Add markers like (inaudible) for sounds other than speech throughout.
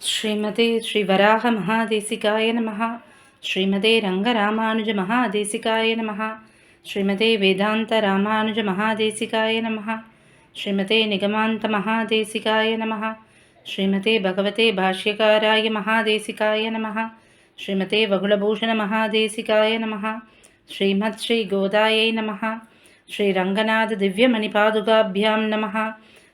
श्रीमते श्रीवराहमहादेशिकाय नमः श्रीमते रङ्गरामानुजमहादेशिकाय नमः श्रीमते वेदान्तरामानुजमहादेशिकाय नमः श्रीमते निगमान्तमहादेशिकाय नमः श्रीमते भगवते भाष्यकाराय महादेशिकाय नमः श्रीमते वगुलभूषणमहादेशिकाय नमः श्रीमत् श्रीगोदायै नमः श्रीरङ्गनाथदिव्यमणिपादुकाभ्यां नमः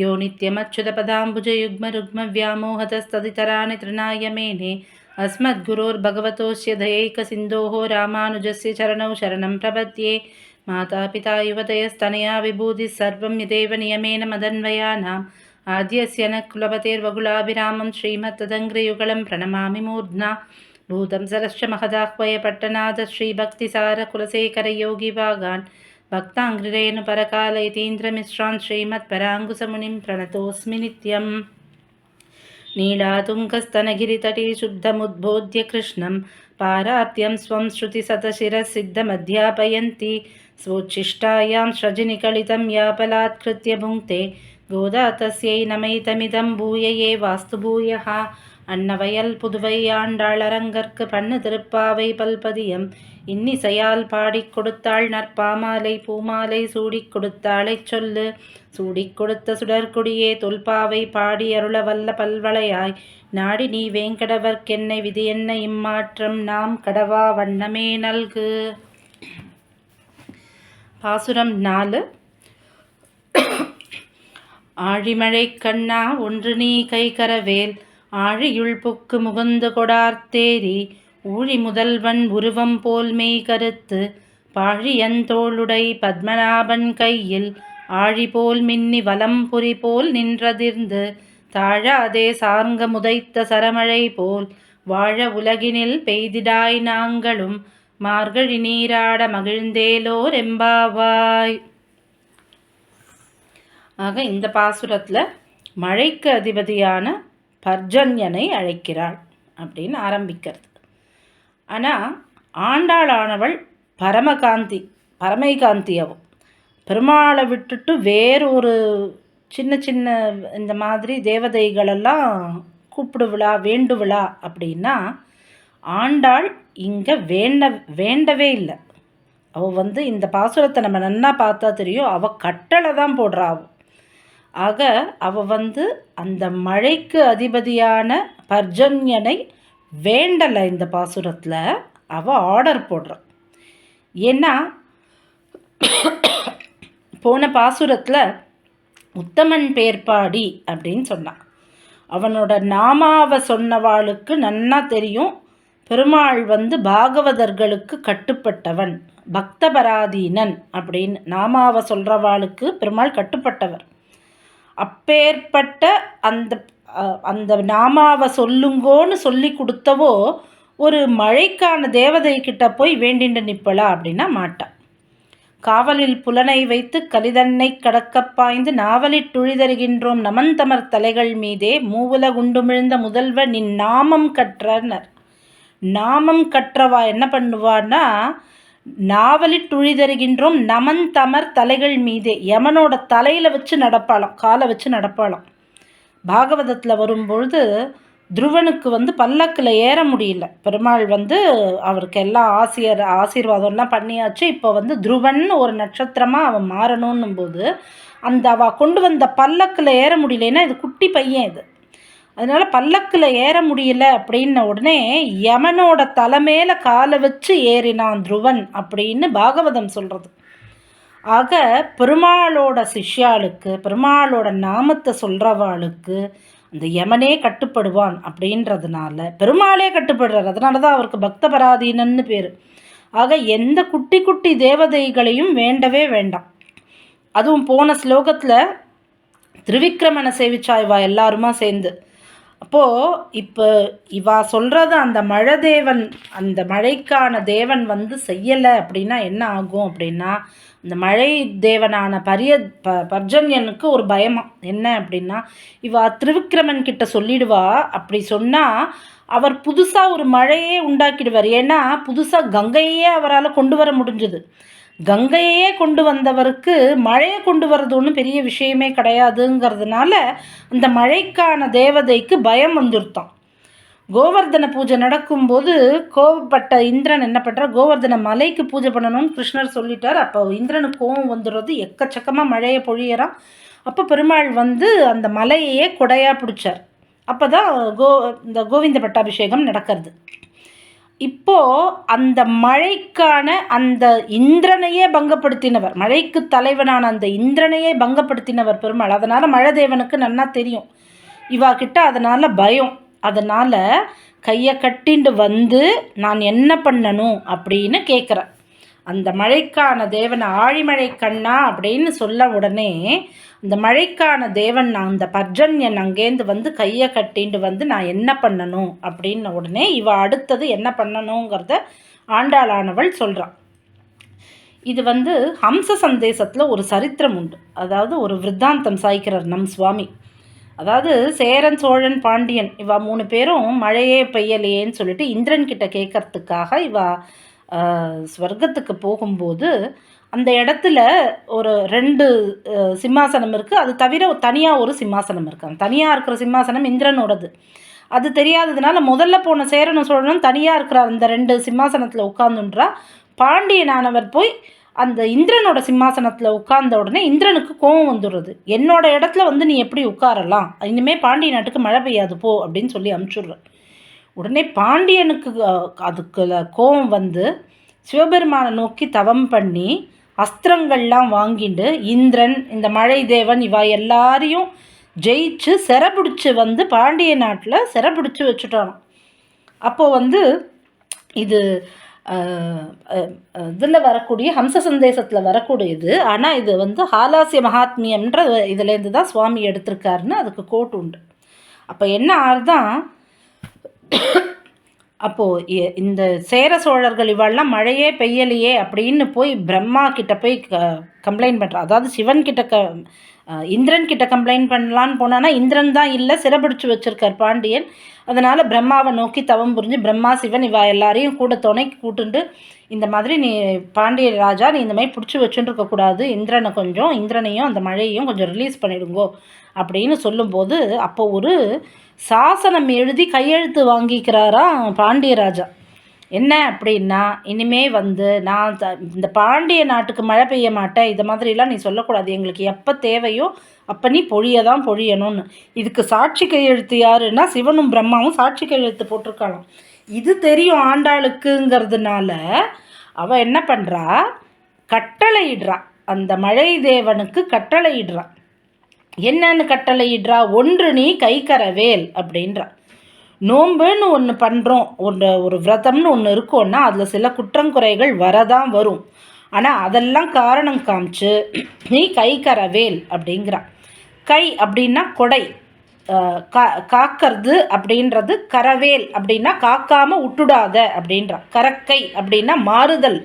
यो नित्यमच्युतपदाम्बुजयुग्मरुग्मव्यामोहतस्तदितराणि तृणाय मेने। अस्मद्गुरोर्भगवतोऽस्य दयैकसिन्धोः रामानुजस्य चरणौ शरणं प्रपद्ये। मातापिता युवतयस्तनया विभूतिः सर्वं यदेव नियमेन मदन्वयानाम्। आद्यस्य न कुलपतेर्वकुलाभिरामं श्रीमत्तदङ्ग्रयुगलं प्रणमामि मूर्ध्ना। भूतं सरश्च महदाह्वय पट्टनाथ श्रीभक्तिसारकुलशेखरयोगिभागान् भक्ताङ्घ्रिरेणु परकालयतीन्द्रमिश्रान् श्रीमत्पराङ्कुशमुनिं प्रणतोऽस्मि नित्यम्। नीलातुङ्गस्तनगिरितटे शुद्धमुद्बोध्य कृष्णं पारात्यं स्वं श्रुतिशतशिरसिद्धमध्यापयन्ति स्वोच्छिष्टायां सृजनिकलितं यापलात्कृत्य भुङ्क्ते गोदा तस्यै नमैतमिदं भूय ये वास्तु भूयः அன்னவயல் புதுவை ஆண்டாளரங்கற்கு பண்ணு திருப்பாவை பல்பதியம். இன்னிசையால் பாடிக் கொடுத்தாள் நற்பாமாலை பூமாலை சூடிக் கொடுத்தாளைச் சொல்லு. சூடிக் கொடுத்த சுடற்குடியே தொல்பாவை பாடி அருள வல்ல பல்வளையாய். நாடி நீ வேங்கடவர்க்கென்னை விதி என்ன இம்மாற்றம்? நாம் கடவா வண்ணமே நல்கு. பாசுரம் நாலு. ஆழிமழை கண்ணா ஒன்று நீ கைகரவேல். ஆழியுள் புக்கு முகுந்து கொடார்த்தேரி ஊழி முதல்வன் உருவம் போல் மெய் கருத்து பாழியந்தோளுடை பத்மநாபன் கையில் ஆழி போல் மின்னி வலம் புரி போல் நின்றதிர்ந்து தாழாதே சார்ங்க முதைத்த சரமழை போல் வாழ உலகினில் பெய்திடாய் நாங்களும் மார்கழி நீராட மகிழ்ந்தேலோர் எம்பாவாய். ஆக இந்த பாசுரத்தில் மழைக்கு அதிபதியான பர்ஜன்யனை அழைக்கிறாள் அப்படின்னு ஆரம்பிக்கிறது. ஆனால் ஆண்டாளானவள் பரமகாந்தி பரமைகாந்தியவும் பெருமாளை விட்டுட்டு வேறொரு சின்ன சின்ன இந்த மாதிரி தேவதைகளெல்லாம் கூப்பிடுவிழா வேண்டுவிழா அப்படின்னா ஆண்டாள் இங்கே வேண்ட வேண்டவே இல்லை. அவள் வந்து இந்த பாசுரத்தை நம்ம நன்னா பார்த்தா தெரியும் அவள் கட்டளை தான் போடுறா அவள் ஆக அவ வந்து அந்த மழைக்கு அதிபதியான பர்ஜன்யனை வேண்டலை இந்த பாசுரத்தில். அவள் ஆர்டர் போடுறான் ஏன்னா போன பாசுரத்தில் உத்தமன் பேர்பாடி அப்படின்னு சொன்னான் அவனோட நாமாவை சொன்னவாளுக்கு நன்னா தெரியும். பெருமாள் வந்து பாகவதர்களுக்கு கட்டுப்பட்டவன் பக்தபராதீனன் அப்படின்னு நாமாவை சொல்கிறவாளுக்கு பெருமாள் கட்டுப்பட்டவர். அப்பேற்பட்ட அந்த அந்த நாமாவை சொல்லுங்கோன்னு சொல்லி கொடுத்தவோ ஒரு மழைக்கான தேவதை கிட்ட போய் வேண்டிண்டு நிற்பலா அப்படின்னா மாட்டான் காவலில் புலனை வைத்து கலிதன்னை கடக்கப் பாய்ந்து நாவலிட் நமந்தமர் தலைகள் மீதே மூவுல குண்டுமிழ்ந்த முதல்வர் நின் நாமம் கற்றனர். நாமம் கற்றவா என்ன பண்ணுவான்னா நாவலிட்டுழிதருகின்றோம் நமன் தமர் தலைகள் மீதே. யமனோட தலையில் வச்சு நடப்பாளாம் காலை வச்சு நடப்பாளாம். பாகவதத்தில் வரும்பொழுது துருவனுக்கு வந்து பல்லக்கில் ஏற முடியல. பெருமாள் வந்து அவருக்கு எல்லாம் ஆசிரியர் ஆசீர்வாதம்லாம் பண்ணியாச்சு. இப்போ வந்து துருவன் ஒரு நட்சத்திரமாக அவன் மாறணும்னும் போது அந்த அவள் கொண்டு வந்த பல்லக்கில் ஏற முடியலன்னா இது குட்டி பையன் இது. அதனால் பல்லக்கில் ஏற முடியல அப்படின்ன உடனே யமனோட தலைமையில காலை வச்சு ஏறினான் துருவன் அப்படின்னு பாகவதம் சொல்கிறது ஆக பெருமாளோட சிஷ்யாளுக்கு பெருமாளோட நாமத்தை சொல்கிறவாளுக்கு அந்த யமனே கட்டுப்படுவான் அப்படின்றதுனால பெருமாளே கட்டுப்படுறார். அதனால தான் அவருக்கு பக்த பராதீனன்னு பேர். ஆக எந்த குட்டி குட்டி தேவதைகளையும் வேண்டவே வேண்டாம். அதுவும் போன ஸ்லோகத்தில் திருவிக்கிரமனை சேவிச்சாய்வா எல்லாருமா சேர்ந்து. அப்போது இப்போ இவா சொல்கிறது அந்த மழை தேவன் அந்த மழைக்கான தேவன் வந்து செய்யலை அப்படின்னா என்ன ஆகும் அப்படின்னா இந்த மழை தேவனான பரிய ப பர்ஜன்யனுக்கு ஒரு பயமா. என்ன அப்படின்னா இவா திருவிக்கிரமன் கிட்ட சொல்லிடுவா. அப்படி சொன்னால் அவர் புதுசாக ஒரு மழையே உண்டாக்கிடுவார். ஏன்னா புதுசாக கங்கையே அவரால் கொண்டு வர முடிஞ்சுது. கங்கையே கொண்டு வந்தவருக்கு மழையை கொண்டு வர்றது ஒன்றும் பெரிய விஷயமே கிடையாதுங்கிறதுனால அந்த மழைக்கான தேவதைக்கு பயம் வந்துருத்தான் கோவர்தன பூஜை நடக்கும்போது கோவப்பட்ட இந்திரன் என்ன பண்ணுறார் கோவர்தன மலைக்கு பூஜை பண்ணணும்னு கிருஷ்ணர் சொல்லிட்டார். அப்போ இந்திரனுக்கு கோவம் வந்துடுறது. எக்கச்சக்கமாக மழையை பொழியறான். அப்போ பெருமாள் வந்து அந்த மலையையே கொடையாக பிடிச்சார். அப்போ தான் கோ இந்த கோவிந்த பட்டாபிஷேகம் நடக்கிறது. இப்போது அந்த மழைக்கான அந்த இந்திரனையே பங்கப்படுத்தினவர் மழைக்கு தலைவனான அந்த இந்திரனையே பங்கப்படுத்தினவர் பெருமாள். அதனால் மழை தேவனுக்கு நன்னா தெரியும். இவா கிட்ட அதனால் பயம். அதனால் கையை கட்டிண்டு வந்து நான் என்ன பண்ணணும் அப்படின்னு கேட்குறேன் அந்த மழைக்கான தேவனை ஆழிமழை கண்ணா அப்படின்னு சொல்ல உடனே இந்த மழைக்கான தேவன் நான் இந்த பர்ஜன்யன் அங்கேருந்து வந்து கையை கட்டிண்டு வந்து நான் என்ன பண்ணணும் அப்படின்ன உடனே இவ அடுத்தது என்ன பண்ணணுங்கிறத ஆண்டாளானவள் சொல்கிறான் இது வந்து ஹம்ச சந்தேசத்தில் ஒரு சரித்திரம் உண்டு. அதாவது ஒரு விருத்தாந்தம் சாய்க்கிறார் நம் சுவாமி. அதாவது சேரன் சோழன் பாண்டியன் இவா மூணு பேரும் மழையே பெய்யலையேன்னு சொல்லிட்டு இந்திரன் கிட்ட கேட்கறதுக்காக இவா ஸ்வர்க்கத்துக்கு போகும்போது அந்த இடத்துல ஒரு ரெண்டு சிம்மாசனம் இருக்குது அது தவிர தனியாக ஒரு சிம்மாசனம் இருக்குது தனியாக இருக்கிற சிம்மாசனம் இந்திரனோடது. அது தெரியாததுனால முதல்ல போன சேரனும் சோழனும் தனியாக இருக்கிற அந்த ரெண்டு சிம்மாசனத்தில் உட்காந்துன்றா பாண்டியனானவர் போய் அந்த இந்திரனோட சிம்மாசனத்தில் உட்கார்ந்த உடனே இந்திரனுக்கு கோபம் வந்துடுறது. என்னோட இடத்துல வந்து நீ எப்படி உட்காரலாம்? இனிமேல் பாண்டிய நாட்டுக்கு மழை பெய்யாது போ அப்படின்னு சொல்லி அனுப்பிச்சுடுறேன் உடனே பாண்டியனுக்கு அதுக்கு கோபம் வந்து சிவபெருமானை நோக்கி தவம் பண்ணி அஸ்திரங்கள்லாம் வாங்கிட்டு இந்திரன் இந்த மழை தேவன் இவா எல்லாரையும் ஜெயிச்சு சிறப்பிடிச்சு வந்து பாண்டிய நாட்டில் சிறப்பிடிச்சு வச்சுட்டானோ அப்போது வந்து இது இதில் வரக்கூடிய ஹம்ச சந்தேசத்தில் வரக்கூடியது. ஆனால் இது வந்து ஹாலாசிய மகாத்மியம்ன்ற இதுலேருந்து தான் சுவாமி எடுத்திருக்காருன்னு அதுக்கு கோட் உண்டு. அப்போ என்ன ஆறுதான் அப்போது இந்த சேர சோழர்கள் இவெல்லாம் மழையே பெய்யலையே அப்படின்னு போய் பிரம்மா கிட்ட போய் க கம்ப்ளைண்ட் பண்ணுறா அதாவது சிவன் கிட்ட க இந்திரன் கிட்ட கம்ப்ளைண்ட் பண்ணலான்னு போனான்னா இந்திரன் தான் இல்லை சிறப்பிடிச்சு வச்சுருக்கார் பாண்டியன். அதனால் பிரம்மாவை நோக்கி தவம் புரிஞ்சு பிரம்மா சிவன் இவா எல்லாரையும் கூட துணைக்கு கூட்டுண்டு இந்த மாதிரி நீ பாண்டிய ராஜா நீ இந்த மாதிரி பிடிச்சி வச்சுட்டு இந்திரனை கொஞ்சம் இந்திரனையும் அந்த மழையையும் கொஞ்சம் ரிலீஸ் பண்ணிடுங்கோ அப்படின்னு சொல்லும்போது அப்போ ஒரு சாசனம் எழுதி கையெழுத்து வாங்கிக்கிறாராம் பாண்டியராஜா என்ன அப்படின்னா இனிமே வந்து நான் த இந்த பாண்டிய நாட்டுக்கு மழை பெய்ய மாட்டேன் இது மாதிரிலாம் நீ சொல்லக்கூடாது. எங்களுக்கு எப்போ தேவையோ அப்போ நீ பொழிய தான் பொழியணும்னு. இதுக்கு சாட்சி கையெழுத்து யாருன்னா சிவனும் பிரம்மாவும் சாட்சி கையெழுத்து போட்டிருக்காளாம் இது தெரியும் ஆண்டாளுக்குங்கிறதுனால அவள் என்ன பண்ணுறா கட்டளையிடுறா. அந்த மழை தேவனுக்கு கட்டளையிடுறா. என்னன்னு கட்டளையிடுறா? ஒன்று நீ கைக்கரவேல் அப்படின்றா. நோன்புன்னு ஒன்று பண்ணுறோம் ஒரு ஒரு விரதம்னு ஒன்று இருக்கோன்னா அதில் சில குற்றங்குறைகள் வரதான் வரும். ஆனால் அதெல்லாம் காரணம் காமிச்சு (clears throat) நீ கை கரவேல் அப்படிங்கிறான். கை அப்படின்னா கொடை. கா காக்கிறது அப்படின்றது கரவேல் அப்படின்னா காக்காமல் விட்டுடாத அப்படின்றான். கரக்கை அப்படின்னா மாறுதல்.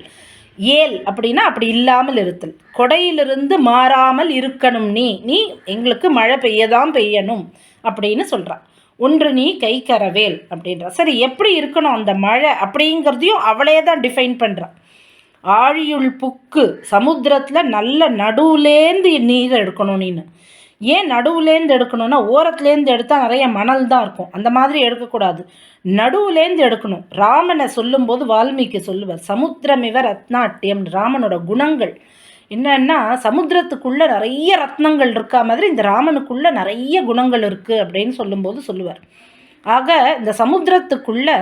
ஏல் அப்படின்னா அப்படி இல்லாமல் இருத்தல். கொடையிலிருந்து மாறாமல் இருக்கணும் நீ. நீ எங்களுக்கு மழை பெய்ய தான் பெய்யணும் அப்படின்னு சொல்கிறான் ஒன்று நீ கை கரவேல் அப்படின்ற. சரி எப்படி இருக்கணும் அந்த மழை அப்படிங்கிறதையும் அவளே தான் டிஃபைன் பண்ணுறான் ஆழியுள் புக்கு சமுத்திரத்தில் நல்ல நடுவுலேருந்து நீர் எடுக்கணும் நீனு. ஏன் நடுவுலேருந்து எடுக்கணும்னா ஓரத்துலேருந்து எடுத்தால் நிறைய மணல் தான் இருக்கும். அந்த மாதிரி எடுக்கக்கூடாது. நடுவுலேருந்து எடுக்கணும். ராமனை சொல்லும்போது வால்மீகி சொல்லுவார் சமுத்திரமிவ ரத்னாட்டியம் ராமனோட குணங்கள் என்னன்னா சமுத்திரத்துக்குள்ளே நிறைய ரத்னங்கள் இருக்கா மாதிரி இந்த ராமனுக்குள்ளே நிறைய குணங்கள் இருக்குது அப்படின்னு சொல்லும்போது சொல்லுவார். ஆக இந்த சமுத்திரத்துக்குள்ளே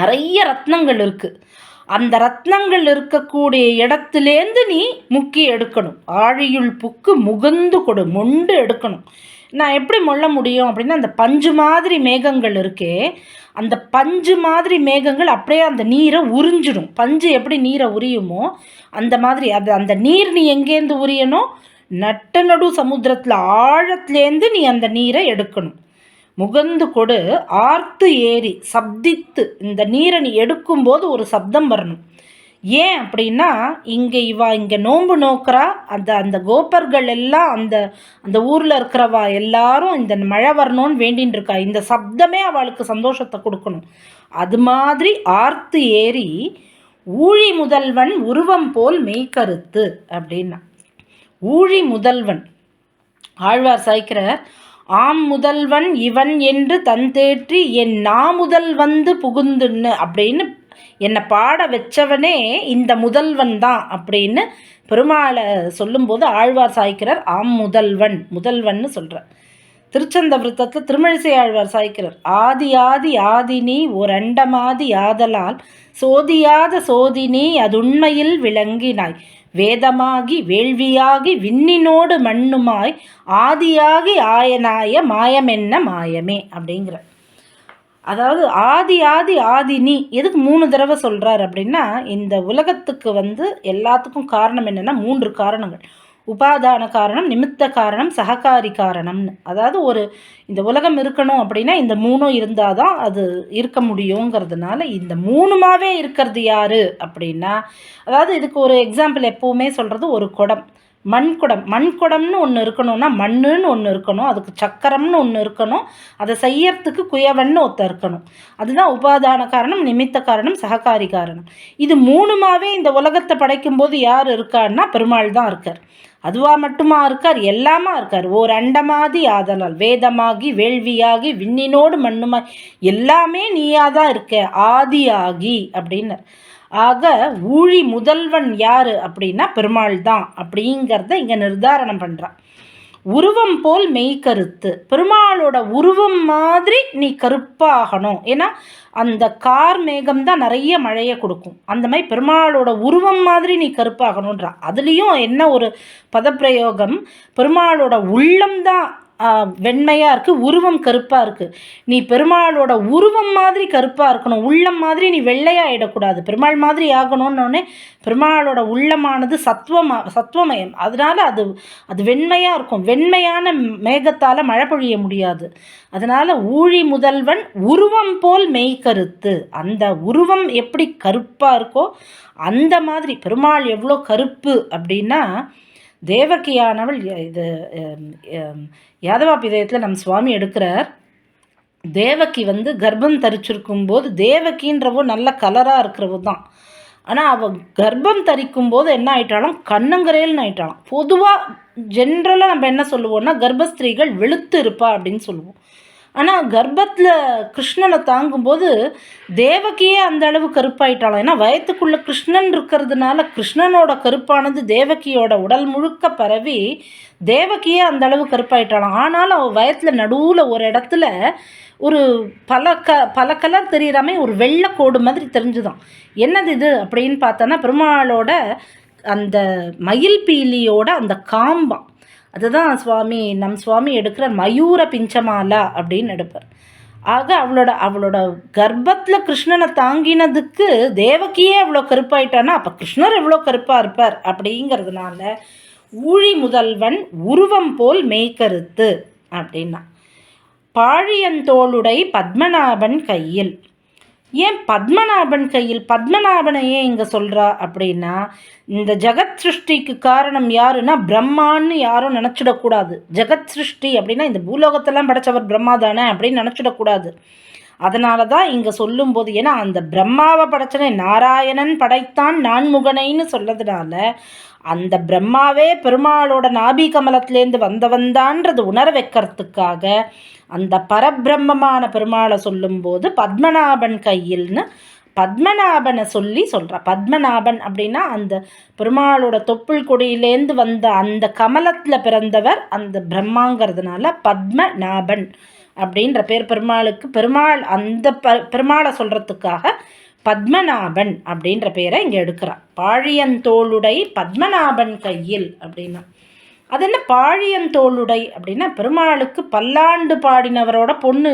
நிறைய ரத்னங்கள் இருக்குது அந்த ரத்னங்கள் இருக்கக்கூடிய இடத்துலேருந்து நீ முக்கி எடுக்கணும். ஆழியுள் புக்கு முகந்து கொடு மொண்டு எடுக்கணும். நான் எப்படி மொள்ள முடியும் அப்படின்னா அந்த பஞ்சு மாதிரி மேகங்கள் இருக்கே அந்த பஞ்சு மாதிரி மேகங்கள் அப்படியே அந்த நீரை உறிஞ்சிடும். பஞ்சு எப்படி நீரை உரியுமோ அந்த மாதிரி அது அந்த நீர் நீ எங்கேருந்து உரியணும் நட்ட நடு சமுத்திரத்தில் ஆழத்துலேருந்து நீ அந்த நீரை எடுக்கணும். முகந்து கொடு ஆர்த்து ஏறி சப்தித்து இந்த நீரை நீ எடுக்கும்போது ஒரு சப்தம் வரணும். ஏன் அப்படின்னா இங்கே இவா இங்கே நோன்பு நோக்கிறா அந்த அந்த கோப்பர்கள் எல்லாம் அந்த அந்த ஊரில் இருக்கிறவா எல்லாரும் இந்த மழை வரணும்னு வேண்டின்னு இருக்கா. இந்த சப்தமே அவளுக்கு சந்தோஷத்தை கொடுக்கணும். அது மாதிரி ஆர்த்து ஏறி ஊழி முதல்வன் உருவம் போல் மெய்கருத்து அப்படின்னா. ஊழி முதல்வன் ஆழ்வார் சாய்க்கிற ஆம் முதல்வன் இவன் என்று தன் தேற்றி என் நா முதல் வந்து புகுந்துன்னு அப்படின்னு என்னை பாட வச்சவனே இந்த முதல்வன் தான் அப்படின்னு பெருமாளை சொல்லும்போது ஆழ்வார் சாய்க்கிறார். ஆம் முதல்வன் முதல்வன்னு சொல்கிறார் திருச்சந்த விரத்தத்தில் திருமழிசை ஆழ்வார் சாய்க்கிறார். ஆதி ஆதி ஆதினி ஓர் அண்டமாதி ஆதலால் சோதியாத சோதினி அதுண்மையில் விளங்கினாய். வேதமாகி வேள்வியாகி விண்ணினோடு மண்ணுமாய் ஆதியாகி ஆயனாய மாயமென்ன மாயமே அப்படிங்கிற அதாவது ஆதி ஆதி ஆதி நீ எதுக்கு மூணு தடவை சொல்கிறார் அப்படின்னா இந்த உலகத்துக்கு வந்து எல்லாத்துக்கும் காரணம் என்னென்னா மூன்று காரணங்கள். உபாதான காரணம் நிமித்த காரணம் சககாரி காரணம்னு. அதாவது ஒரு இந்த உலகம் இருக்கணும் அப்படின்னா இந்த மூணும் இருந்தால் தான் அது இருக்க முடியுங்கிறதுனால இந்த மூணுமாவே இருக்கிறது யார் அப்படின்னா அதாவது இதுக்கு ஒரு எக்ஸாம்பிள் எப்போவுமே சொல்கிறது ஒரு குடம். மண்குடம். மண்குடம்னு ஒன்று இருக்கணும்னா மண்ணுன்னு ஒன்று இருக்கணும். அதுக்கு சக்கரம்னு ஒன்று இருக்கணும். அதை செய்யறதுக்கு குயவன்னு ஒருத்தர் இருக்கணும். அதுதான் உபாதான காரணம் நிமித்த காரணம் சககாரி காரணம். இது மூணுமாவே இந்த உலகத்தை படைக்கும்போது யார் இருக்கான்னா பெருமாள் தான் இருக்கார். அதுவா மட்டுமா இருக்கார்? எல்லாமா இருக்கார். ஓர் அண்டமாதி ஆதலால் வேதமாகி வேள்வியாகி விண்ணினோடு மண்ணுமாய் எல்லாமே நீயா தான் இருக்க? ஆதியாகி அப்படின்னு ஆக ஊழி முதல்வன் யாரு அப்படின்னா பெருமாள் தான் அப்படிங்கிறத இங்கே நிர்தாரணம் பண்ணுறான் உருவம் போல் மெய்கருத்து பெருமாளோட உருவம் மாதிரி நீ கருப்பாகணும். ஏன்னா அந்த கார் மேகம் தான் நிறைய மழையை கொடுக்கும். அந்த மாதிரி பெருமாளோட உருவம் மாதிரி நீ கருப்பாகணுன்றா அதுலேயும் என்ன ஒரு பதப்பிரயோகம்? பெருமாளோட உள்ளம் தான் வெண்மையாக இருக்குது உருவம் கருப்பாக இருக்குது நீ பெருமாளோட உருவம் மாதிரி கருப்பாக இருக்கணும் உள்ளம் மாதிரி நீ வெள்ளையாகிடக்கூடாது பெருமாள் மாதிரி ஆகணும்னோடனே பெருமாளோட உள்ளமானது சத்துவமா சத்துவமயம். அதனால் அது அது வெண்மையாக இருக்கும். வெண்மையான மேகத்தால் மழை பொழிய முடியாது. அதனால் ஊழி முதல்வன் உருவம் போல் மெய் கருத்து. அந்த உருவம் எப்படி கருப்பாக இருக்கோ அந்த மாதிரி பெருமாள் எவ்வளோ கருப்பு அப்படின்னா தேவகியானவள் இது யாதவா பிதயத்தில் நம் சுவாமி எடுக்கிறார். தேவகி வந்து கர்ப்பம் தரிச்சிருக்கும் போது தேவகின்றவோ நல்ல கலராக இருக்கிறவோ தான். ஆனால் அவள் கர்ப்பம் தரிக்கும் போது என்ன ஆயிட்டாலும் கண்ணங்கரையல்னு ஆயிட்டாலும். பொதுவாக ஜென்ரலாக நம்ம என்ன சொல்லுவோம்னா கர்ப்பஸ்திரீகள் வெளுத்து இருப்பா அப்படின்னு சொல்லுவோம். ஆனால் கர்ப்பத்தில் கிருஷ்ணனை தாங்கும்போது தேவகியே அந்த அளவு கருப்பாயிட்டாலும் ஏன்னா வயத்துக்குள்ளே கிருஷ்ணன் இருக்கிறதுனால கிருஷ்ணனோட கருப்பானது தேவகியோட உடல் முழுக்க பரவி தேவகியே அந்த அளவு கருப்பாயிட்டாலும் ஆனாலும் அவள் வயத்தில் நடுவில் ஒரு இடத்துல ஒரு பல க பல கலர் தெரியிறாமே ஒரு வெள்ளை கோடு மாதிரி தெரிஞ்சுதான். என்னது இது அப்படின்னு பார்த்தோன்னா பெருமாளோட அந்த மயில் பீலியோட அந்த காம்பான் அதுதான் சுவாமி நம் சுவாமி எடுக்கிற மயூர பிஞ்சமாலா அப்படின்னு எடுப்பார். ஆக அவளோட அவளோட கர்ப்பத்தில் கிருஷ்ணனை தாங்கினதுக்கு தேவகியே அவ்வளோ கருப்பாயிட்டானா அப்போ கிருஷ்ணர் எவ்வளோ கருப்பாக இருப்பார் அப்படிங்கிறதுனால ஊழி முதல்வன் உருவம் போல் மெய்கருத்து அப்படின்னா. பாழியந்தோளுடை பத்மநாபன் கையில். ஏன் பத்மநாபன் கையில் பத்மநாபனை ஏன் இங்கே சொல்கிறா அப்படின்னா இந்த ஜெகத் சிருஷ்டிக்கு காரணம் யாருன்னா பிரம்மான்னு யாரும் நினச்சிடக்கூடாது. ஜெகத் சிருஷ்டி அப்படின்னா இந்த பூலோகத்தெல்லாம் படைச்சவர் பிரம்மா தானே அப்படின்னு நினச்சிடக்கூடாது. அதனால தான் இங்கே சொல்லும்போது ஏன்னா அந்த பிரம்மாவை படைச்சனே நாராயணன் படைத்தான் நான்முகனைன்னு சொல்லதுனால அந்த பிரம்மாவே பெருமாளோட நாபி கமலத்திலேருந்து வந்தவன்தான்றது உணர வைக்கிறதுக்காக அந்த பரபிரம்மமான பெருமாளை சொல்லும்போது பத்மநாபன் கையில்னு பத்மநாபனை சொல்லி சொல்கிறா பத்மநாபன் அப்படின்னா அந்த பெருமாளோட தொப்புள் கொடியிலேருந்து வந்த அந்த கமலத்தில் பிறந்தவர் அந்த பிரம்மாங்கிறதுனால பத்மநாபன் அப்படின்ற பேர். பெருமாளுக்கு பெருமாள் அந்த ப பெருமாளை சொல்கிறதுக்காக பத்மநாபன் அப்படின்ற பேரை இங்கே எடுக்கிறான் பாழியந்தோளுடை பத்மநாபன் கையில் அப்படின்னா. அது என்ன பாழியந்தோளுடை அப்படின்னா பெருமாளுக்கு பல்லாண்டு பாடினவரோட பொண்ணு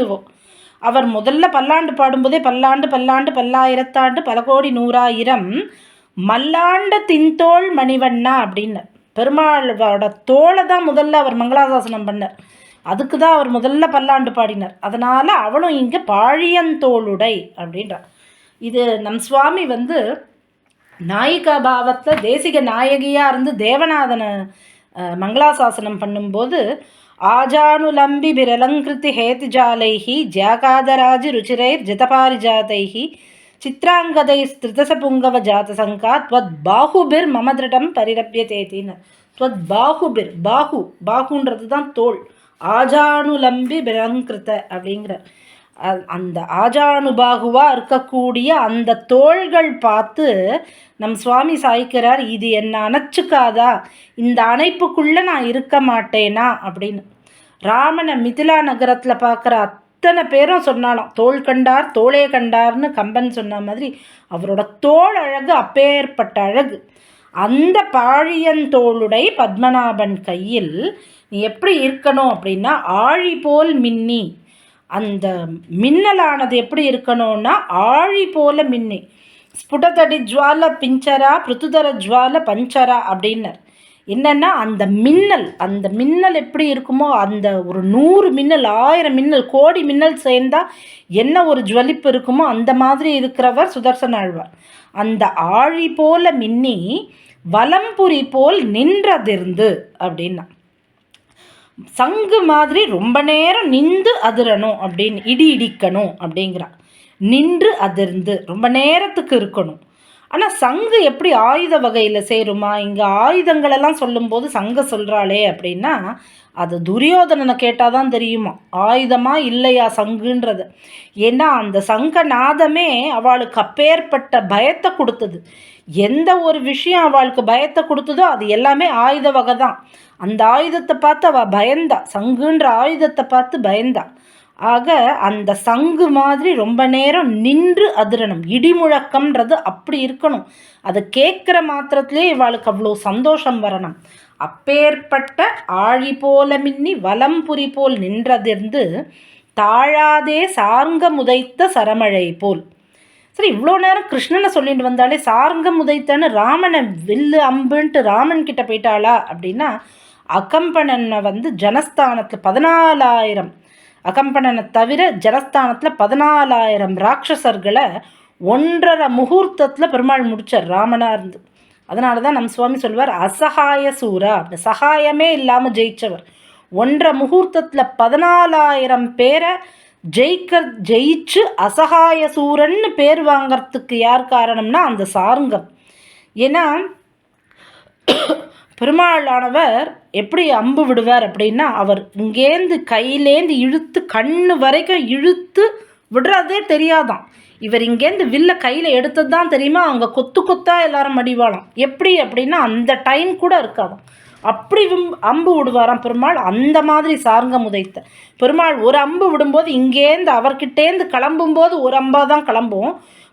அவர் முதல்ல பல்லாண்டு பாடும்போதே பல்லாண்டு பல்லாண்டு பல்லாயிரத்தாண்டு பல கோடி நூறாயிரம் மல்லாண்ட தின்தோள் மணிவண்ணா அப்படின்னு பெருமாளோட தோலை தான் முதல்ல அவர் மங்களாசாசனம் பண்ணார். அதுக்கு தான் அவர் முதல்ல பல்லாண்டு பாடினார். அதனால் அவளும் இங்கே பாழியந்தோளுடை அப்படின்றார் இது நம் சுவாமி வந்து நாயிகா பாவத்தில் தேசிக நாயகியாக இருந்து தேவநாதனை மங்களாசாசனம் பண்ணும்போது ஆஜானுலம்பி பிரலங்கிருத்தி ஹேத்துஜாலைஹி ஜாகாதராஜி ருச்சிரைர் ஜிதபாரிஜாதைஹி சித்ராங்கதை ஸ்திருதசபுங்கவ ஜாதசங்கா துவத் பாகுபிர் மம திருடம் பரிரப்பியதேத்தின்னு துவத் பாகுபிர் பாகு பாகுன்றது தான் தோல். ஆஜானுலம்பி பிரங்கிருத்த அப்படிங்கிற அந்த ஆஜானுபாகுவாக இருக்கக்கூடிய அந்த தோள்கள் பார்த்து நம் சுவாமி சாய்க்கிறார் இது என்னை அணைச்சிக்காதா? இந்த அணைப்புக்குள்ளே நான் இருக்க மாட்டேனா? அப்படின்னு. ராமனை மிதிலா நகரத்தில் பார்க்குற அத்தனை பேரும் சொன்னாலும் தோல் கண்டார் தோளே கண்டார்னு கம்பன் சொன்ன மாதிரி அவரோட தோல் அழகு அப்பேற்பட்ட அழகு. அந்த பாழியந்தோளுடை பத்மநாபன் கையில் நீ எப்படி இருக்கணும்? அப்படின்னா ஆழி போல் மின்னி. அந்த மின்னலானது எப்படி இருக்கணும்னா ஆழி போல மின்னி. ஸ்புடதடி ஜுவால பிஞ்சரா பிருத்துதர ஜுவால பஞ்சரா அப்படின்னர். என்னென்னா அந்த மின்னல் அந்த மின்னல் எப்படி இருக்குமோ அந்த ஒரு நூறு மின்னல் ஆயிரம் மின்னல் கோடி மின்னல் சேர்ந்தால் என்ன ஒரு ஜுவலிப்பு இருக்குமோ அந்த மாதிரி இருக்கிறவர் சுதர்சன ஆழ்வார். அந்த ஆழி போல மின்னி வலம்புரி போல் நின்றதிருந்து அப்படின்னா. சங்கு மாதிரி ரொம்ப நேரம் நின்று அதிரணும் அப்படின்னு இடி இடிக்கணும் அப்படிங்கிறா. நின்று அதிர்ந்து ரொம்ப நேரத்துக்கு இருக்கணும். ஆனால் சங்கு எப்படி ஆயுத வகையில் சேருமா? இங்கே ஆயுதங்களெல்லாம் சொல்லும்போது சங்க சொல்கிறாளே அப்படின்னா அது துரியோதனனை கேட்டால் தான் தெரியுமா? ஆயுதமா இல்லையா சங்குன்றது? ஏன்னா அந்த சங்க நாதமே அவளுக்கு அப்பேற்பட்ட பயத்தை கொடுத்தது. எந்த ஒரு விஷயம் அவளுக்கு பயத்தை கொடுத்ததோ அது எல்லாமே ஆயுத வகை தான் அந்த ஆயுதத்தை பார்த்து அவள் பயந்தா. சங்குன்ற ஆயுதத்தை பார்த்து பயந்தா. ஆக அந்த சங்கு மாதிரி ரொம்ப நேரம் நின்று அதிரணும். இடிமுழக்கம்ன்றது அப்படி இருக்கணும். அதை கேட்குற மாத்திரத்திலே இவளுக்கு அவ்வளோ சந்தோஷம் வரணும். அப்பேற்பட்ட ஆழி போல மின்னி வலம்புரி போல் நின்றதிர்ந்து தாழாதே சார்ங்க முதைத்த சரமழை போல். சரி இவ்வளோ நேரம் கிருஷ்ணனை சொல்லிட்டு வந்தாலே சாரங்கம் உதைத்தன்னு ராமனை வில்லு அம்புன்ட்டு ராமன் கிட்ட போயிட்டாளா அப்படின்னா அகம்பனனை வந்து ஜனஸ்தானத்தில் பதினாலாயிரம். அகம்பனனை தவிர ஜனஸ்தானத்தில் பதினாலாயிரம் ராட்சசர்களை ஒன்றரை முகூர்த்தத்தில் பெருமாள் முடித்தார் ராமனாக இருந்து. அதனால தான் நம் சுவாமி சொல்வார் அசகாய சூரா அப்படி சகாயமே இல்லாமல் ஜெயித்தவர் ஒன்றரை முகூர்த்தத்தில் பதினாலாயிரம் பேரை ஜெயிக்க ஜெயிச்சு அசகாய சூரன்னு பேர் வாங்கிறதுக்கு யார் காரணம்னா அந்த சாருங்கம் ஏன்னா பெருமாளானவர் எப்படி அம்பு விடுவார் அப்படின்னா அவர் இங்கேருந்து கையிலேந்து இழுத்து கண்ணு வரைக்கும் இழுத்து விடுறதே தெரியாதான். இவர் இங்கேருந்து வில்ல கையில் எடுத்தது தான் தெரியுமா? அவங்க கொத்து கொத்தாக எல்லாரும் மடிவாளாம் எப்படி அப்படின்னா அந்த டைம் கூட இருக்காதான். அப்படி அம்பு விடுவாராம். பெருமாள் அந்த மாதிரி சார்ங்க உதைத்த. பெருமாள் ஒரு அம்பு விடும்போது இங்கேருந்து அவர்கிட்டேருந்து கிளம்பும்போது ஒரு அம்பாக தான் கிளம்பும்.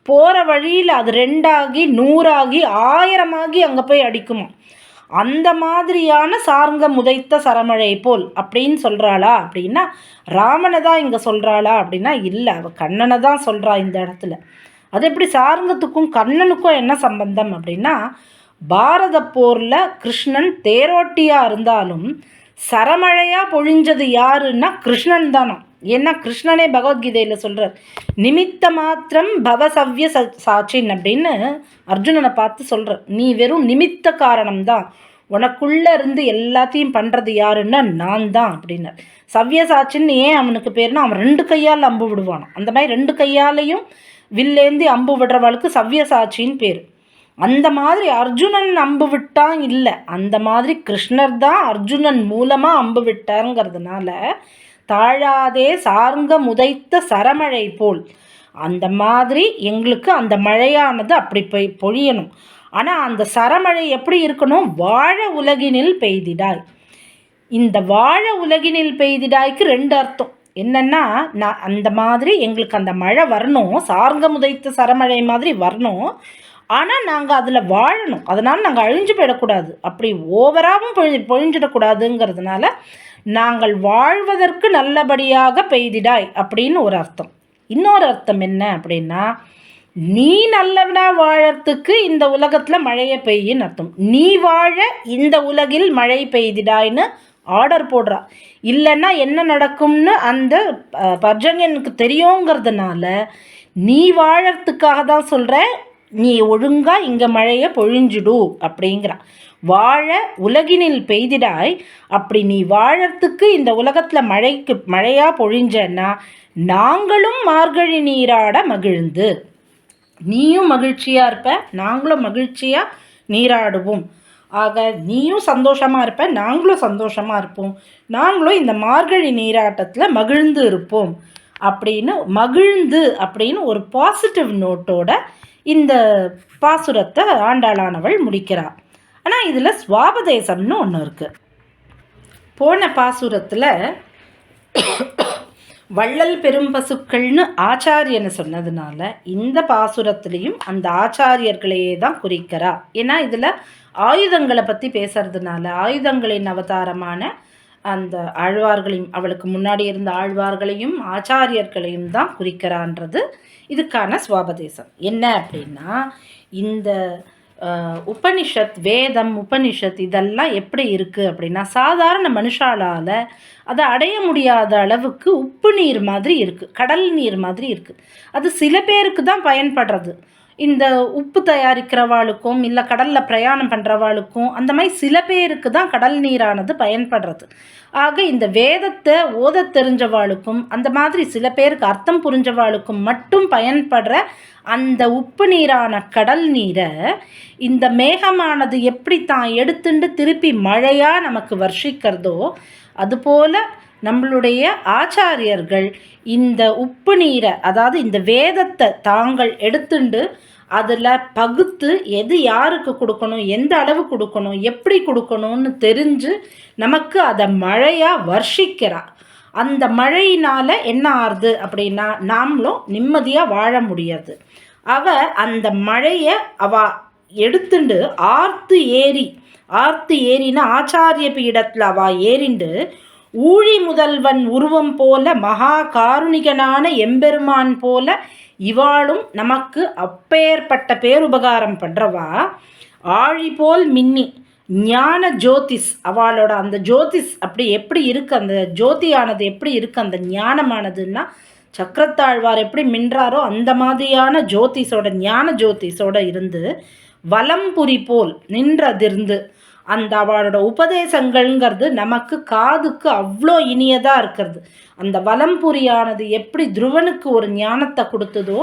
போகிற வழியில் அது ரெண்டாகி நூறாகி ஆயிரமாகி அங்கே போய் அடிக்குமா? அந்த மாதிரியான சார்ந்த முதைத்த சரமழை போல். அப்படின்னு சொல்கிறாளா அப்படின்னா ராமனை தான் இங்கே சொல்கிறாளா அப்படின்னா இல்லை அவள் கண்ணனை தான் சொல்கிறா இந்த இடத்துல. அது எப்படி சார்ங்கத்துக்கும் கண்ணனுக்கும் என்ன சம்பந்தம் அப்படின்னா பாரத போரில் கிருஷ்ணன் தேரோட்டியாக இருந்தாலும் சரமழையாக பொழிஞ்சது யாருன்னா கிருஷ்ணன் தானோ? ஏன்னா கிருஷ்ணனே பகவத்கீதையில் சொல்கிறார் நிமித்த மாத்திரம் பவசவ்ய சாட்சின் அப்படின்னு அர்ஜுனனை பார்த்து சொல்கிறார் நீ வெறும் நிமித்த காரணம் தான் உனக்குள்ளே இருந்து எல்லாத்தையும் பண்ணுறது யாருன்னா நான் தான் அப்படின்னார். சவ்யசாட்சின்னு ஏன் அவனுக்கு பேர்னா அவன் ரெண்டு கையால் அம்பு விடுவான் அந்த மாதிரி ரெண்டு கையாலையும் வில்லேந்தி அம்பு விடுறவளுக்கு சவ்யசாட்சின்னு பேர். அந்த மாதிரி அர்ஜுனன் அம்பு விட்டான் இல்லை. அந்த மாதிரி கிருஷ்ணர் தான் அர்ஜுனன் மூலமாக அம்பு விட்டாருங்கிறதுனால தாழாதே சார்ங்க முதைத்த சரமழை போல். அந்த மாதிரி எங்களுக்கு அந்த மழையானது அப்படி போய் பொழியணும். ஆனால் அந்த சரமழை எப்படி இருக்கணும்? வாழ உலகினில் பெய்திடாய். இந்த வாழ உலகினில் பெய்திடாய்க்கு ரெண்டு அர்த்தம். என்னென்னா நான் அந்த மாதிரி எங்களுக்கு அந்த மழை வரணும். சார்ங்க முதைத்த சரமழை மாதிரி வரணும். ஆனால் நாங்கள் அதில் வாழணும். அதனால் நாங்கள் அழிஞ்சு போயிடக்கூடாது. அப்படி ஓவராகவும் பொழி பொழிஞ்சிடக்கூடாதுங்கிறதுனால நாங்கள் வாழ்வதற்கு நல்லபடியாக பெய்திடாய் அப்படின்னு ஒரு அர்த்தம். இன்னொரு அர்த்தம் என்ன அப்படின்னா நீ நல்லவனா வாழறதுக்கு இந்த உலகத்தில் மழையை பெய்யின்னு அர்த்தம். நீ வாழ இந்த உலகில் மழை பெய்திடாய்னு ஆர்டர் போடுறா. இல்லைன்னா என்ன நடக்கும்னு அந்த பர்ஜன்யனுக்கு தெரியுங்கிறதுனால நீ வாழறதுக்காக தான் சொல்கிறேன் நீ ஒழுங்காக இங்கே மழையை பொழிஞ்சிடு அப்படிங்கிறான் வாழ உலகினில் பெய்திடாய் அப்படி நீ வாழறதுக்கு இந்த உலகத்தில் மழைக்கு மழையாக பொழிஞ்சன்னா நாங்களும் மார்கழி நீராட மகிழ்ந்து. நீயும் மகிழ்ச்சியாக இருப்ப நாங்களும் மகிழ்ச்சியாக நீராடுவோம். ஆக நீயும் சந்தோஷமாக இருப்ப நாங்களும் சந்தோஷமாக இருப்போம். நாங்களும் இந்த மார்கழி நீராட்டத்தில் மகிழ்ந்து இருப்போம். அப்படின்னு மகிழ்ந்து அப்படின்னு ஒரு பாசிட்டிவ் நோட்டோட இந்த பாசுரத்தை ஆண்டாளானவள் முடிக்கிறாள் ஆனால் இதில் சுவாபதேசம்னு ஒன்று இருக்குது போன பாசுரத்தில் வள்ளல் பெரும் பசுக்கள்னு ஆச்சாரியனை சொன்னதுனால இந்த பாசுரத்துலேயும் அந்த ஆச்சாரியர்களையே தான் குறிக்கிறா. ஏன்னா இதில் ஆயுதங்களை பற்றி பேசுறதுனால ஆயுதங்களின் அவதாரமான அந்த ஆழ்வார்களையும் அவளுக்கு முன்னாடி இருந்த ஆழ்வார்களையும் ஆச்சாரியர்களையும் தான் குறிக்கிறான்றது. இதுக்கான சுவாபதேசம். என்ன அப்படின்னா இந்த உபனிஷத் வேதம் உபனிஷத் இதெல்லாம் எப்படி இருக்குது அப்படின்னா சாதாரண மனுஷாலால் அதை அடைய முடியாத அளவுக்கு உப்பு நீர் மாதிரி இருக்குது கடல் நீர் மாதிரி இருக்குது அது சில பேருக்கு தான் பயன்படுறது. இந்த உப்பு தயாரிக்கிறவாளுக்கும் இல்லை கடலில் பிரயாணம் பண்ணுறவாளுக்கும் அந்த மாதிரி சில பேருக்கு தான் கடல் நீரானது பயன்படுறது. ஆக இந்த வேதத்தை ஓத தெரிஞ்சவாளுக்கும் அந்த மாதிரி சில பேருக்கு அர்த்தம் புரிஞ்சவாளுக்கும் மட்டும் பயன்படுற அந்த உப்பு நீரான கடல் நீரை இந்த மேகமானது எப்படி தான் எடுத்துண்டு திருப்பி மழையாக நமக்கு வர்ஷிக்கிறதோ அதுபோல் நம்மளுடைய ஆச்சாரியர்கள் இந்த உப்பு நீரை அதாவது இந்த வேதத்தை தாங்கள் எடுத்துண்டு அதில் பகுத்து எது யாருக்கு கொடுக்கணும் எந்த அளவு கொடுக்கணும் எப்படி கொடுக்கணும்னு தெரிஞ்சு நமக்கு அதை மழையாக வர்ஷிக்கிறா. அந்த மழையினால் என்ன ஆறுது அப்படின்னா நாமளும் நிம்மதியாக வாழ முடியாது. அவ அந்த மழையை அவ எடுத்துண்டு ஆர்த்து ஏறி ஆர்த்து ஏறினா ஆச்சாரிய பீடத்தில் அவ ஏறிண்டு ஊழி முதல்வன் உருவம் போல மகா காருணிகனான எம்பெருமான் போல இவாளும் நமக்கு அப்பேற்பட்ட பேருபகாரம் பண்ணுறவா ஆழி போல் மின்னி ஞான ஜோதிஸ் அவளோட அந்த ஜோதிஸ் அப்படி எப்படி இருக்குது அந்த ஜோதியானது எப்படி இருக்குது அந்த ஞானமானதுன்னா சக்கரத்தாழ்வார் எப்படி மின்றாரோ அந்த மாதிரியான ஜோதிஸோட ஞான ஜோதிஸோட இருந்து வலம்புரி போல் நின்றதிர்ந்து அந்த அவளோட உபதேசங்கள்ங்கிறது நமக்கு காதுக்கு அவ்வளோ இனியதாக இருக்கிறது. அந்த வலம்புரியானது எப்படி துருவனுக்கு ஒரு ஞானத்தை கொடுத்ததோ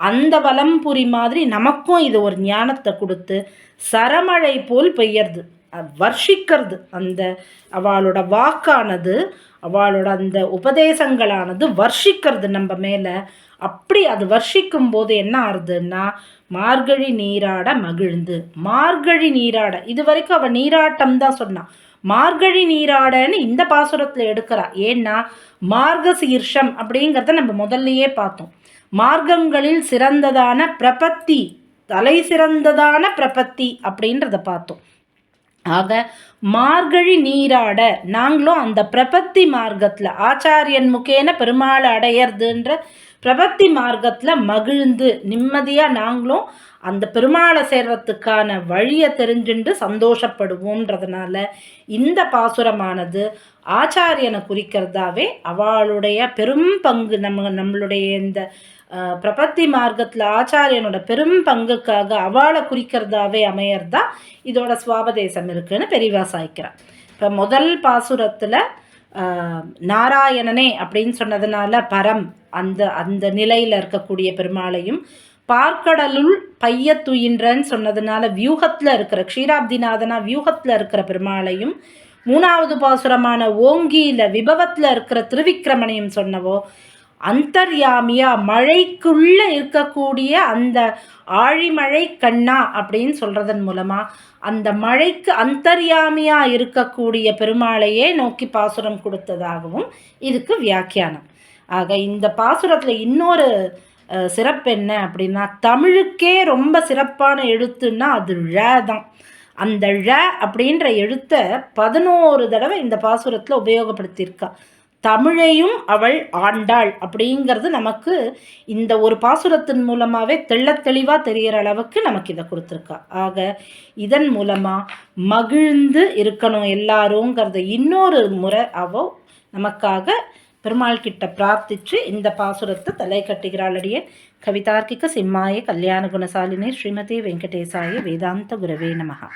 அந்த வலம்புரி மாதிரி நமக்கும் இது ஒரு ஞானத்தை கொடுத்து சரமழை போல் பெய்யறது. வர்ஷிக்கிறது. அந்த அவளோட வாக்கானது அவளோட அந்த உபதேசங்களானது வர்ஷிக்கிறது நம்ம மேலே. அப்படி அது வர்ஷிக்கும் போது என்ன ஆறுதுன்னா மார்கழி நீராட மகிழ்ந்து. மார்கழி நீராட இது வரைக்கும் அவள் நீராட்டம் தான் சொன்னான் மார்கழி நீராடன்னு இந்த பாசுரத்தில் எடுக்கிறா. ஏன்னா மார்கசீர்ஷம் அப்படிங்கிறத நம்ம முதல்லையே பார்த்தோம். மார்க்கங்களில் சிறந்ததான பிரபத்தி தலை சிறந்ததான பிரபத்தி அப்படின்றத பார்த்தோம். ஆக மார்கழி நீராட நாங்களும் அந்த பிரபத்தி மார்க்கத்தில் ஆச்சாரியன் முக்கேன பெருமாள் அடையிறதுன்ற பிரபத்தி மார்க்கத்தில் மகிழ்ந்து நிம்மதியாக நாங்களும் அந்த பெருமாளை சேர்றதுக்கான வழியை தெரிஞ்சுண்டு சந்தோஷப்படுவோன்றதுனால இந்த பாசுரமானது ஆச்சாரியனை குறிக்கிறதாவே அவளுடைய பெரும் பங்கு நம்ம நம்மளுடைய இந்த பிரபத்தி மார்க்கத்தில் ஆச்சாரியனோட பெரும் பங்குக்காக அவளை குறிக்கிறதாவே அமையறதா இதோட சுவாபதேசம் இருக்குன்னு பெரிவா சாய்க்கிறான் இப்போ முதல் பாசுரத்தில் நாராயணனே அப்படின்னு சொன்னதுனால பரம் அந்த அந்த நிலையில் இருக்கக்கூடிய பெருமாளையும் பார்க்கடலுள் பைய துயின்றன்னு சொன்னதுனால வியூகத்தில் இருக்கிற க்ஷீராப்திநாதனா வியூகத்தில் இருக்கிற பெருமாளையும் மூணாவது பாசுரமான ஓங்கியில் விபவத்தில் இருக்கிற திருவிக்கிரமனையும் சொன்னவோ அந்தர்யாமியா மழைக்குள்ளே இருக்கக்கூடிய அந்த ஆழிமழை கண்ணா அப்படின்னு சொல்கிறதன் மூலமாக அந்த மழைக்கு அந்தர்யாமியாக இருக்கக்கூடிய பெருமாளையே நோக்கி பாசுரம் கொடுத்ததாகவும் இதுக்கு வியாக்கியானம். ஆக இந்த பாசுரத்தில் இன்னொரு சிறப்பு என்ன அப்படின்னா தமிழுக்கே ரொம்ப சிறப்பான எழுத்துன்னா அது ழ தான். அந்த ழ அப்படின்ற எழுத்தை பதினோரு தடவை இந்த பாசுரத்தில் உபயோகப்படுத்தியிருக்கா. தமிழையும் அவள் ஆண்டாள் அப்படிங்கிறது நமக்கு இந்த ஒரு பாசுரத்தின் மூலமாகவே தெள்ளத் தெளிவாக தெரிகிற அளவுக்கு நமக்கு இதை கொடுத்துருக்கா. ஆக இதன் மூலமாக மகிழ்ந்து இருக்கணும் எல்லாருங்கிறத இன்னொரு முறை அவள் நமக்காக பெருமாள் கிட்ட பிரார்த்திச்சு இந்த பாசுரத்தை தலை கட்டுகிறாளடிய. கவிதார்க்கிக சிம்மாய கல்யாண குணசாலினி ஸ்ரீமதி வெங்கடேசாய வேதாந்த குரவே நமகா